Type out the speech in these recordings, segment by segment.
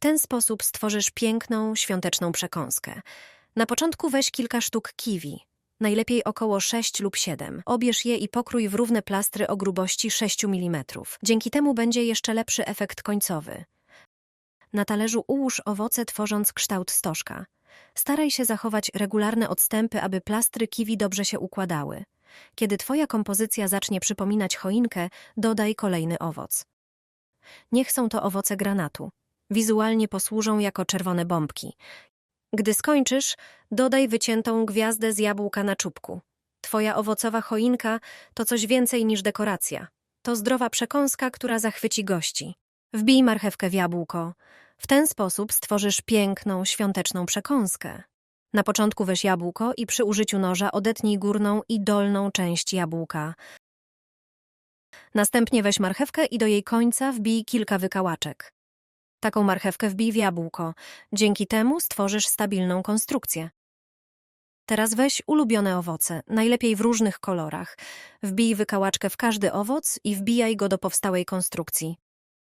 W ten sposób stworzysz piękną, świąteczną przekąskę. Na początku weź kilka sztuk kiwi, najlepiej około 6 lub 7. Obierz je i pokrój w równe plastry o grubości 6 mm. Dzięki temu będzie jeszcze lepszy efekt końcowy. Na talerzu ułóż owoce, tworząc kształt stożka. Staraj się zachować regularne odstępy, aby plastry kiwi dobrze się układały. Kiedy twoja kompozycja zacznie przypominać choinkę, dodaj kolejny owoc. Niech są to owoce granatu. Wizualnie posłużą jako czerwone bombki. Gdy skończysz, dodaj wyciętą gwiazdę z jabłka na czubku. Twoja owocowa choinka to coś więcej niż dekoracja. To zdrowa przekąska, która zachwyci gości. Wbij marchewkę w jabłko. W ten sposób stworzysz piękną, świąteczną przekąskę. Na początku weź jabłko i przy użyciu noża odetnij górną i dolną część jabłka. Następnie weź marchewkę i do jej końca wbij kilka wykałaczek. Taką marchewkę wbij w jabłko. Dzięki temu stworzysz stabilną konstrukcję. Teraz weź ulubione owoce, najlepiej w różnych kolorach. Wbij wykałaczkę w każdy owoc i wbijaj go do powstałej konstrukcji.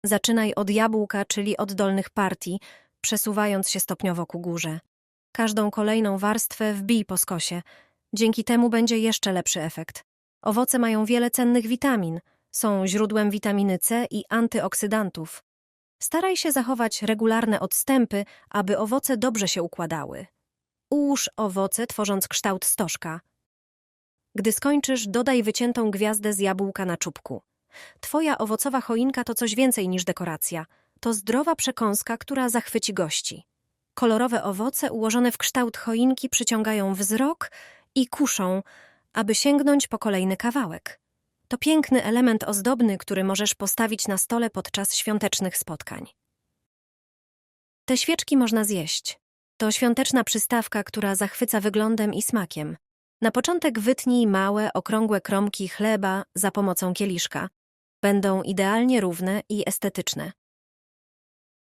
Zaczynaj od jabłka, czyli od dolnych partii, przesuwając się stopniowo ku górze. Każdą kolejną warstwę wbij po skosie. Dzięki temu będzie jeszcze lepszy efekt. Owoce mają wiele cennych witamin. Są źródłem witaminy C i antyoksydantów. Staraj się zachować regularne odstępy, aby owoce dobrze się układały. Ułóż owoce, tworząc kształt stożka. Gdy skończysz, dodaj wyciętą gwiazdę z jabłka na czubku. Twoja owocowa choinka to coś więcej niż dekoracja. To zdrowa przekąska, która zachwyci gości. Kolorowe owoce ułożone w kształt choinki przyciągają wzrok i kuszą, aby sięgnąć po kolejny kawałek. To piękny element ozdobny, który możesz postawić na stole podczas świątecznych spotkań. Te świeczki można zjeść. To świąteczna przystawka, która zachwyca wyglądem i smakiem. Na początek wytnij małe, okrągłe kromki chleba za pomocą kieliszka. Będą idealnie równe i estetyczne.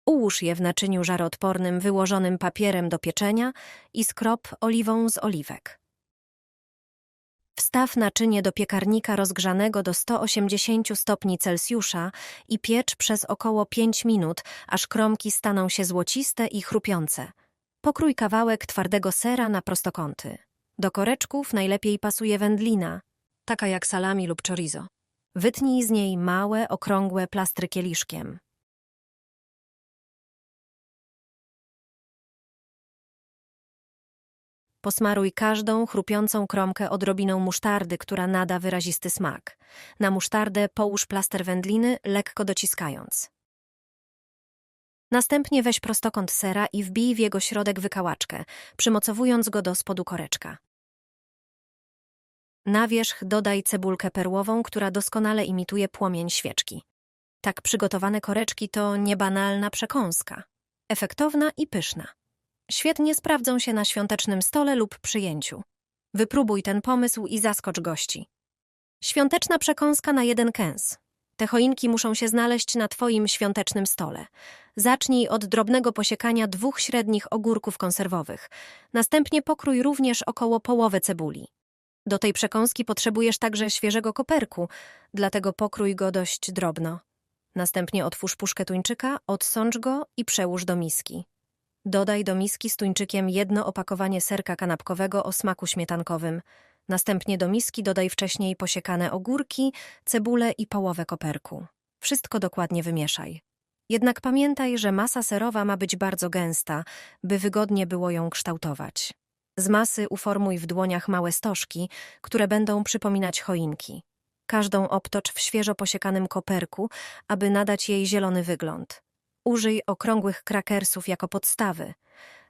Ułóż je w naczyniu żaroodpornym wyłożonym papierem do pieczenia i skrop oliwą z oliwek. Wstaw naczynie do piekarnika rozgrzanego do 180 stopni Celsjusza i piecz przez około 5 minut, aż kromki staną się złociste i chrupiące. Pokrój kawałek twardego sera na prostokąty. Do koreczków najlepiej pasuje wędlina, taka jak salami lub chorizo. Wytnij z niej małe, okrągłe plastry kieliszkiem. Posmaruj każdą chrupiącą kromkę odrobiną musztardy, która nada wyrazisty smak. Na musztardę połóż plaster wędliny, lekko dociskając. Następnie weź prostokąt sera i wbij w jego środek wykałaczkę, przymocowując go do spodu koreczka. Na wierzch dodaj cebulkę perłową, która doskonale imituje płomień świeczki. Tak przygotowane koreczki to niebanalna przekąska. Efektowna i pyszna. Świetnie sprawdzą się na świątecznym stole lub przyjęciu. Wypróbuj ten pomysł i zaskocz gości. Świąteczna przekąska na jeden kęs. Te choinki muszą się znaleźć na Twoim świątecznym stole. Zacznij od drobnego posiekania dwóch średnich ogórków konserwowych. Następnie pokrój również około połowę cebuli. Do tej przekąski potrzebujesz także świeżego koperku, dlatego pokrój go dość drobno. Następnie otwórz puszkę tuńczyka, odsącz go i przełóż do miski. Dodaj do miski z tuńczykiem jedno opakowanie serka kanapkowego o smaku śmietankowym. Następnie do miski dodaj wcześniej posiekane ogórki, cebulę i połowę koperku. Wszystko dokładnie wymieszaj. Jednak pamiętaj, że masa serowa ma być bardzo gęsta, by wygodnie było ją kształtować. Z masy uformuj w dłoniach małe stożki, które będą przypominać choinki. Każdą obtocz w świeżo posiekanym koperku, aby nadać jej zielony wygląd. Użyj okrągłych krakersów jako podstawy.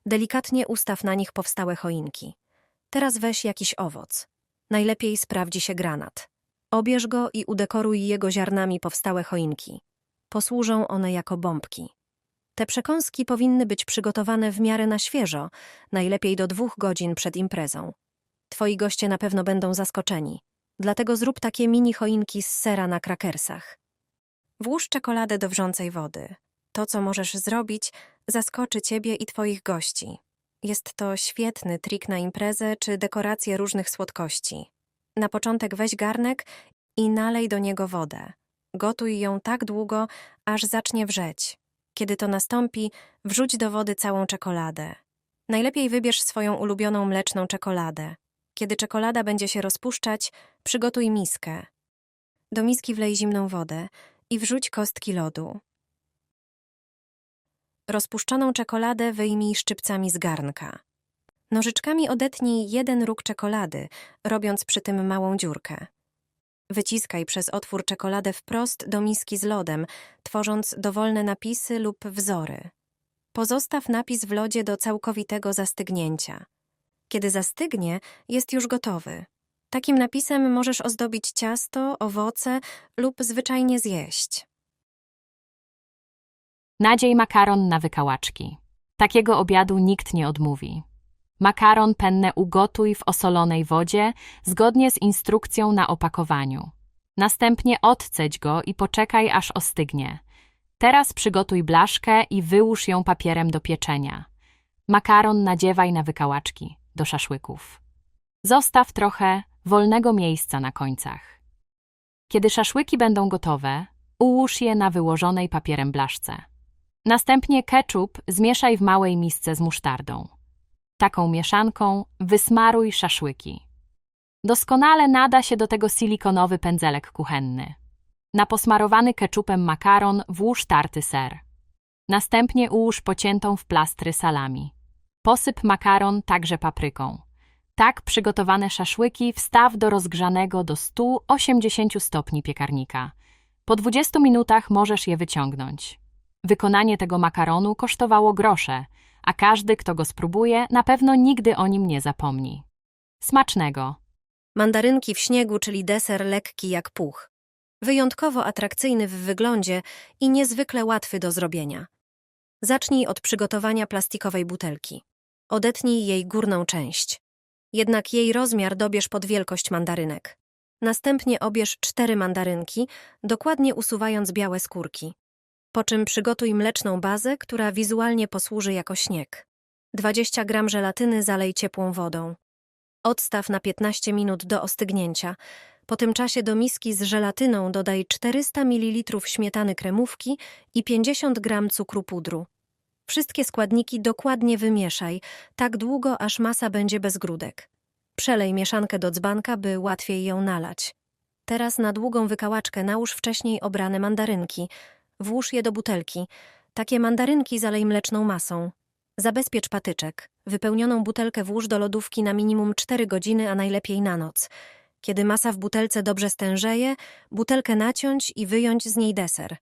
Delikatnie ustaw na nich powstałe choinki. Teraz weź jakiś owoc. Najlepiej sprawdzi się granat. Obierz go i udekoruj jego ziarnami powstałe choinki. Posłużą one jako bombki. Te przekąski powinny być przygotowane w miarę na świeżo, najlepiej do dwóch godzin przed imprezą. Twoi goście na pewno będą zaskoczeni. Dlatego zrób takie mini choinki z sera na krakersach. Włóż czekoladę do wrzącej wody. To, co możesz zrobić, zaskoczy ciebie i twoich gości. Jest to świetny trik na imprezę czy dekorację różnych słodkości. Na początek weź garnek i nalej do niego wodę. Gotuj ją tak długo, aż zacznie wrzeć. Kiedy to nastąpi, wrzuć do wody całą czekoladę. Najlepiej wybierz swoją ulubioną mleczną czekoladę. Kiedy czekolada będzie się rozpuszczać, przygotuj miskę. Do miski wlej zimną wodę i wrzuć kostki lodu. Rozpuszczoną czekoladę wyjmij szczypcami z garnka. Nożyczkami odetnij jeden róg czekolady, robiąc przy tym małą dziurkę. Wyciskaj przez otwór czekoladę wprost do miski z lodem, tworząc dowolne napisy lub wzory. Pozostaw napis w lodzie do całkowitego zastygnięcia. Kiedy zastygnie, jest już gotowy. Takim napisem możesz ozdobić ciasto, owoce lub zwyczajnie zjeść. Nadziej makaron na wykałaczki. Takiego obiadu nikt nie odmówi. Makaron penne ugotuj w osolonej wodzie zgodnie z instrukcją na opakowaniu. Następnie odcedź go i poczekaj aż ostygnie. Teraz przygotuj blaszkę i wyłóż ją papierem do pieczenia. Makaron nadziewaj na wykałaczki, do szaszłyków. Zostaw trochę wolnego miejsca na końcach. Kiedy szaszłyki będą gotowe, ułóż je na wyłożonej papierem blaszce. Następnie ketchup zmieszaj w małej misce z musztardą. Taką mieszanką wysmaruj szaszłyki. Doskonale nada się do tego silikonowy pędzelek kuchenny. Na posmarowany keczupem makaron włóż tarty ser. Następnie ułóż pociętą w plastry salami. Posyp makaron także papryką. Tak przygotowane szaszłyki wstaw do rozgrzanego do 180 stopni piekarnika. Po 20 minutach możesz je wyciągnąć. Wykonanie tego makaronu kosztowało grosze, a każdy, kto go spróbuje, na pewno nigdy o nim nie zapomni. Smacznego! Mandarynki w śniegu, czyli deser lekki jak puch. Wyjątkowo atrakcyjny w wyglądzie i niezwykle łatwy do zrobienia. Zacznij od przygotowania plastikowej butelki. Odetnij jej górną część. Jednak jej rozmiar dobierz pod wielkość mandarynek. Następnie obierz cztery mandarynki, dokładnie usuwając białe skórki. Po czym przygotuj mleczną bazę, która wizualnie posłuży jako śnieg. 20 gram żelatyny zalej ciepłą wodą. Odstaw na 15 minut do ostygnięcia. Po tym czasie do miski z żelatyną dodaj 400 ml śmietany kremówki i 50 gram cukru pudru. Wszystkie składniki dokładnie wymieszaj, tak długo aż masa będzie bez grudek. Przelej mieszankę do dzbanka, by łatwiej ją nalać. Teraz na długą wykałaczkę nałóż wcześniej obrane mandarynki. Włóż je do butelki. Takie mandarynki zalej mleczną masą. Zabezpiecz patyczek. Wypełnioną butelkę włóż do lodówki na minimum 4 godziny, a najlepiej na noc. Kiedy masa w butelce dobrze stężeje, butelkę naciąć i wyjąć z niej deser.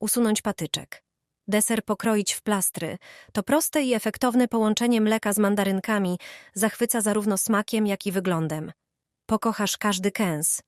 Usunąć patyczek. Deser pokroić w plastry. To proste i efektowne połączenie mleka z mandarynkami zachwyca zarówno smakiem, jak i wyglądem. Pokochasz każdy kęs.